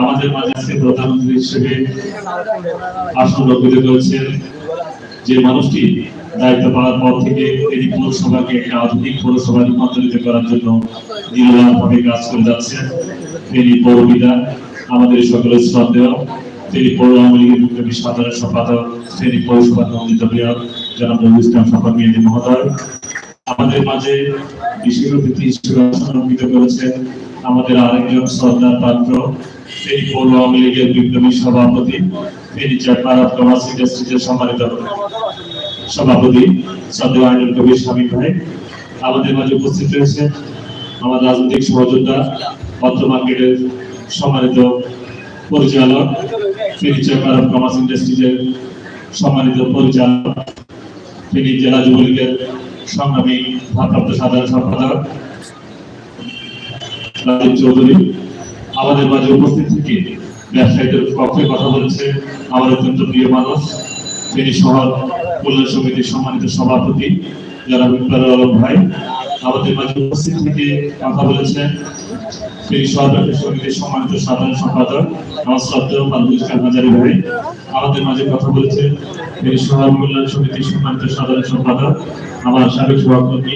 আমাদের মাঝে প্রধানমন্ত্রী হিসেবে করেছেন। যে মানুষটি দায়িত্ব পাওয়ার পর থেকে পৌরসভাকে একটা আধুনিক রূপান্তরিত করার জন্য কাজ করে যাচ্ছেন। তিনি পৌরবিদা আমাদের সকলের শ্রদ্ধেয়। তিনি পৌর আওয়ামী লীগের সাধারণ সম্পাদক, তিনি পৌরসভা নন্দিত নবুল ইসলাম মহোদয়। আমাদের মাঝে বিশেষ অতিথি করেছেন আমাদের আরেকজন শ্রদ্ধার পাত্র তিনি পৌর আওয়ামী লীগের বিপ্লবী সভাপতি, তিনি চেয়ারম্যান অফ কমার্স ইন্ডাস্ট্রিজের সম্মানিত সভাপতি শ্রদ্ধেয় আইনুল কবির স্বামী ভাই, আমাদের মাঝে উপস্থিত রয়েছে আমার রাজনৈতিক সহযোদ্ধা অর্থ মার্কেটের সম্মানিত পরিচালক, তিনি চেয়ারম্যান অফ কমার্স ইন্ডাস্ট্রিজের সম্মানিত পরিচালক, তিনি জেলা যুবলীগের সংগ্রামী ভারপ্রাপ্ত সাধারণ সম্পাদক রাজীব চৌধুরী, আমাদের মাঝে উপস্থিত থেকে ব্যবসায়ীদের পক্ষে কথা বলেছে আমার অত্যন্ত প্রিয় মানুষ, তিনি শহর কল্যাণ সমিতির সম্মানিত সভাপতি যারা ভাই। আমাদের মাঝে উপস্থিত থেকে কথা বলেছেন। সেই সরকারের সমিতির সম্মানিত সাধারণ সম্পাদক আমার শ্রদ্ধেয় ফারুক ইসলাম হাজারি ভাই আমাদের মাঝে কথা বলেছেন। এই শহর কল্যাণ সমিতির সম্মানিত সাধারণ সম্পাদক, আমার সাবেক সভাপতি।